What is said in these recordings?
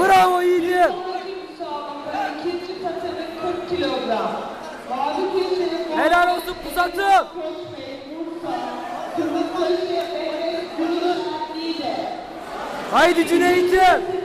Bravo iyiydi. Helal olsun Kuzat'ım. Haydi Cüneyt'im.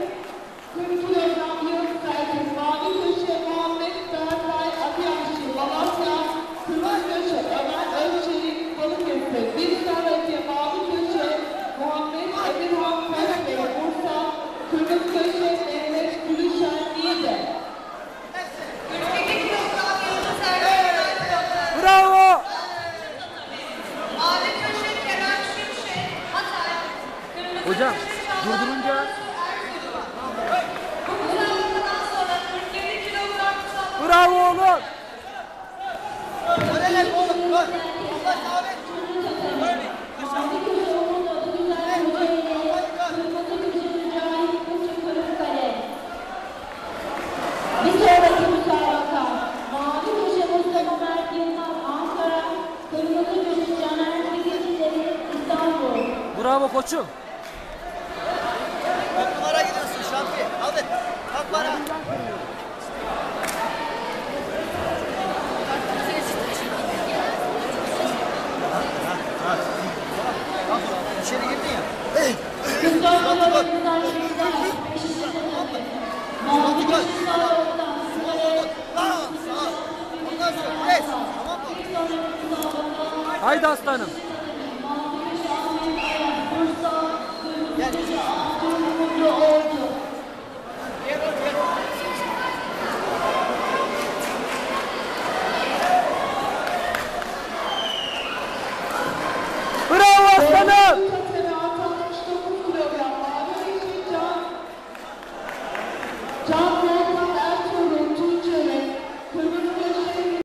Hocam durdurunca... Bravo oğlum. Öyle oğlum bak. Allah sabit. Böyle aşağı. Bravo koçum. Հայ դաստանում։